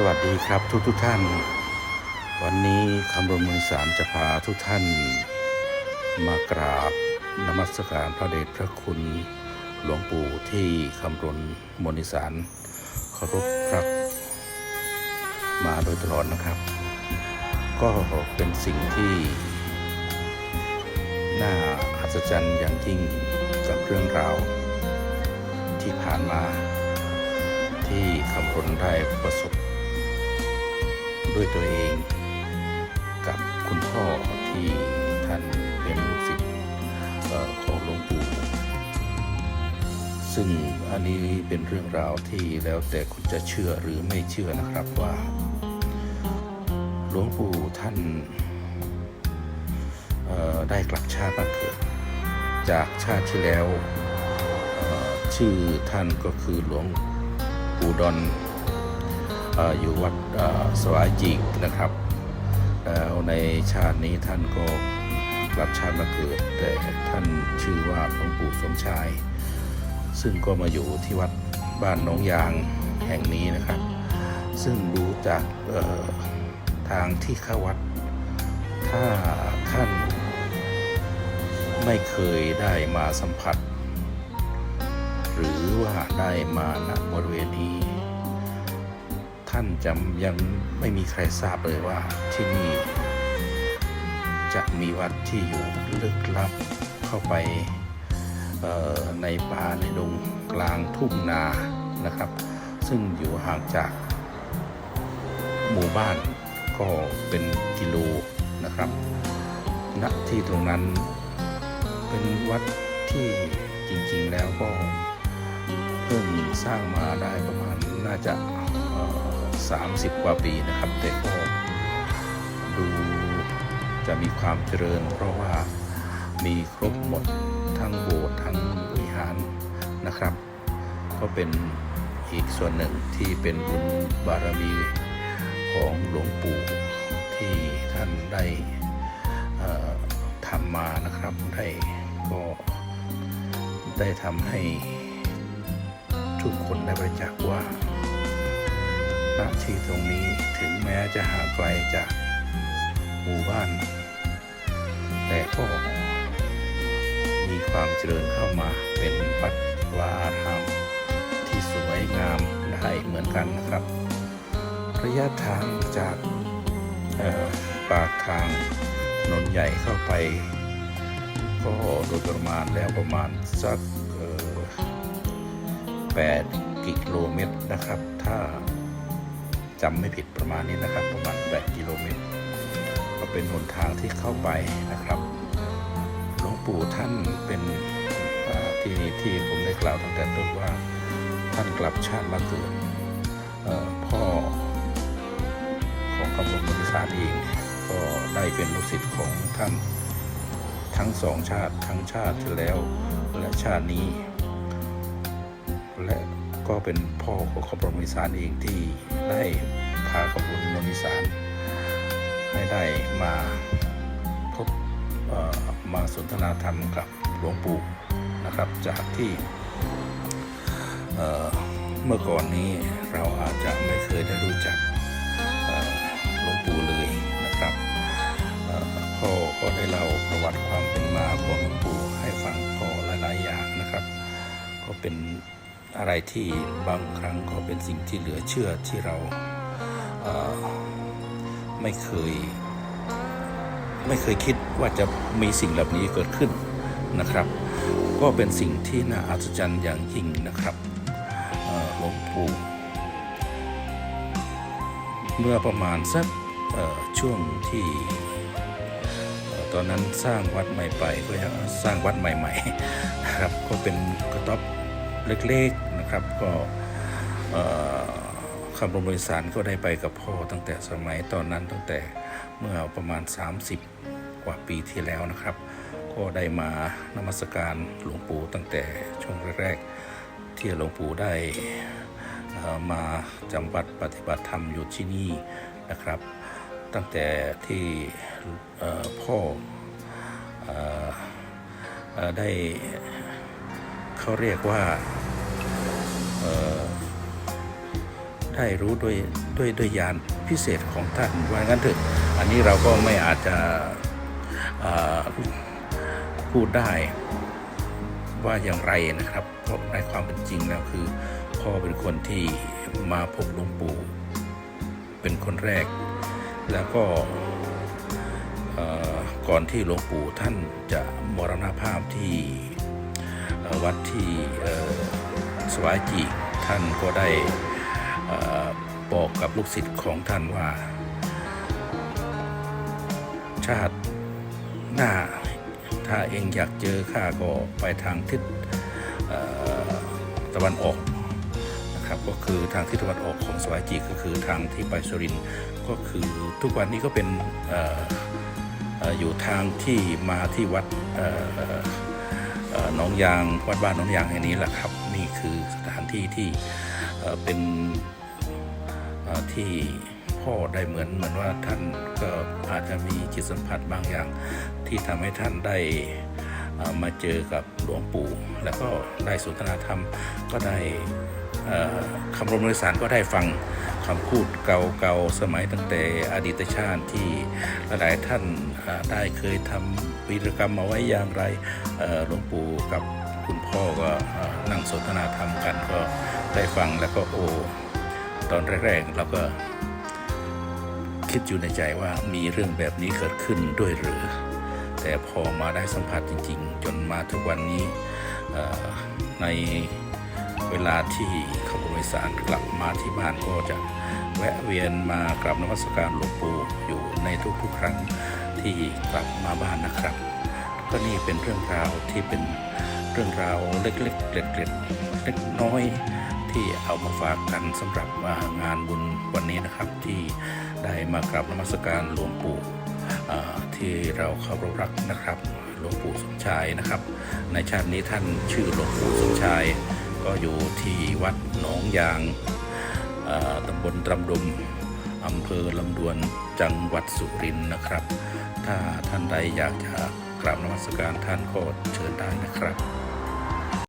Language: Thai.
สวัสดีครับทุกทุกท่าน วันนี้คำรณมนิสารจะพาทุกท่าน มากราบนมัสการพระเดชพระคุณหลวงปู่ที่คำรณมนิสารเคารพรักมาโดยตลอดนะครับ ก็เป็นสิ่งที่ น่าอัศจรรย์อย่างยิ่งกับเรื่องราว ที่ผ่านมาที่คำรณได้ประสบ ด้วยตัวเอง กับคุณพ่อที่ท่านเป็นลูกศิษย์ของหลวงปู่ซึ่งอันนี้เป็นเรื่องราวที่แล้วแต่คุณจะเชื่อหรือไม่เชื่อนะครับว่า หลวงปู่ท่านได้กลับชาติมาเกิดจากชาติที่แล้วชื่อท่านก็คือหลวงปู่ดอน อยู่วัดสวายจิกนะครับ แล้วในชาตินี้ท่านก็กลับชาติมาเกิด แต่ท่านชื่อว่าหลวงปู่สมชาย ซึ่งก็มาอยู่ที่วัดบ้านหนองยางแห่งนี้นะครับ ซึ่งดูจากทางที่เข้าวัด ถ้าท่านไม่เคยได้มาสัมผัส หรือว่าได้มาณบริเวณนี้ ท่านจำยังไม่มีใครทราบเลยว่าที่นี่จะมีวัดที่อยู่ลึกลับเข้าไปในป่าในดงกลางทุ่งนานะครับ ซึ่งอยู่ห่างจากหมู่บ้านก็เป็นกิโลนะครับ ณ ที่ตรงนั้นเป็นวัดที่จริงๆแล้วก็เพิ่งสร้างมาได้ประมาณน่าจะ 30 กว่าปีนะครับ แต่ก็ดูจะมีความเจริญ เพราะว่ามีครบหมดทั้งโบสถ์ทั้งวิหารนะครับ ก็เป็นอีกส่วนหนึ่งที่เป็นบุญบารมีของหลวงปู่ที่ท่านได้ทำมานะครับได้ก็ได้ทำให้ทุกคนได้บริจาคว่า ณที่ตรงนี้ถึงแม้จะห่างไกลจากหมู่บ้าน แต่ก็มีความเจริญเข้ามาเป็นวัดวาอารามที่สวยงามได้เหมือนกันนะครับ ระยะทางจากปากทางถนนใหญ่เข้าไป ก็โดยประมาณแล้วประมาณสัก8กิโลเมตรนะครับ ถ้า จำไม่ผิดประมาณนี้นะครับ ประมาณ8กิโลเมตรก็เป็นหนทางที่เข้าไปนะครับหลวงปู่ท่านเป็นเอ่อที่ที่ผมได้กล่าวตั้งแต่ต้นว่าท่านกลับชาติมาเกิดพ่อของกำมลมนิสารเองก็ได้เป็นลูกศิษย์ของท่านทั้งสองชาติทั้งชาติที่แล้วและชาตินี้ ก็เป็นพ่อของกำมลมนิสารเองที่ได้พากำมลมนิสารให้ได้มาพบมาสนทนาธรรมกับหลวงปู่นะครับ จากที่เมื่อก่อนนี้เราอาจจะไม่เคยได้รู้จักหลวงปู่เลยนะครับพ่อก็ได้เล่าประวัติความเป็นมาของหลวงปู่ให้ฟังก็หลาย ๆ อย่างนะครับ ก็เป็น อะไรที่บางครั้งก็เป็นสิ่งที่เหลือเชื่อที่เราเไม่เคย ไม่เคยคิดว่าจะมีสิ่งแบบนี้เกิดขึ้นนะครับ ก็เป็นสิ่งที่น่าอัศจรรย์อย่างยิ่งนะครับหลวงปู่เมื่อประมาณสักช่วงที่ตอนนั้นสร้างวัดใหม่ไปก็ยังสร้างวัดใหม่ๆครับก็เป็นกระต๊อบ เล็กๆนะครับก็คำรณบริสารก็ได้ไปกับพ่อตั้งแต่สมัยตอนนั้นตั้งแต่เมื่อประมาณ 30 กว่าปีที่แล้วนะครับ ก็ได้มานมัสการหลวงปู่ตั้งแต่ช่วงแรกๆ ที่หลวงปู่ได้มาจำวัดปฏิบัติธรรมอยู่ที่นี่นะครับ ตั้งแต่ที่พ่ออได้เขาเรียกว่า ได้รู้ด้วยด้วยด้วยญาณพิเศษของท่านว่างั้นเถอะอันนี้เราก็ไม่อาจจะพูดได้ว่าอย่างไรนะครับ เพราะในความเป็นจริงแล้วคือ พ่อเป็นคนที่มาพบหลวงปู่เป็นคนแรก แล้วก็ก่อนที่หลวงปู่ท่านจะมรณภาพที่วัดที่ สวาจีท่านก็ได้บอกกับลูกศิษย์ของท่านว่า ชาติหน้าถ้าเองอยากเจอข้าก็ไปทางทิศตะวันออกนะครับก็คือทางทิศตะวันออกของสวายจีก็คือทางที่ไปสุรินก็คือทุกวันนี้ก็เป็นอออยู่ทางที่มาที่วัดอ น้องยางวัดบ้านน้องยางแห่งนี้แหละครับ นี่คือสถานที่ที่เป็นที่พ่อได้เหมือนเหมือนว่าท่านก็อาจจะมีจิตสัมผัสบางอย่าง ที่ทำให้ท่านได้มาเจอกับหลวงปู่ แล้วก็ได้สนทนาธรรมก็ได้ คำรณมนิสารก็ได้ฟังคำพูดเก่าๆสมัยตั้งแต่อดีตชาติที่หลายท่านได้เคยทำวีรกรรมมาไว้อย่างไรหลวงปู่กับคุณพ่อก็นั่งสนทนาธรรมกันก็ได้ฟังแล้วก็โอ้ตอนแรกๆเราก็คิดอยู่ในใจว่ามีเรื่องแบบนี้เกิดขึ้นด้วยหรือ แต่พอมาได้สัมผัสจริง ๆ จนมาทุกวันนี้ใน เวลาที่ขบวนสารกลับมาที่บ้านก็จะแวะเวียนมากราบนมัสการหลวงปู่อยู่ในทุกๆครั้งที่กลับมาบ้านนะครับ ก็นี่เป็นเรื่องราวที่เป็นเรื่องราวเล็กๆเกล็ดๆเล็กน้อยที่เอามาฝากกันสำหรับางานบุญวันนี้นะครับที่ได้มากราบนมัสการหลวงปู่ที่เราเคารพรักนะครับ หลวงปู่สมชายนะครับ ในชาตินี้ท่านชื่อหลวงปู่สมชาย ก็อยู่ที่วัดหนองยางตำบลตรำดุมอำเภอลำดวนจังหวัดสุรินทร์นะครับ ถ้าท่านใดอยากจะกราบนมัสการท่านก็เชิญได้นะครับ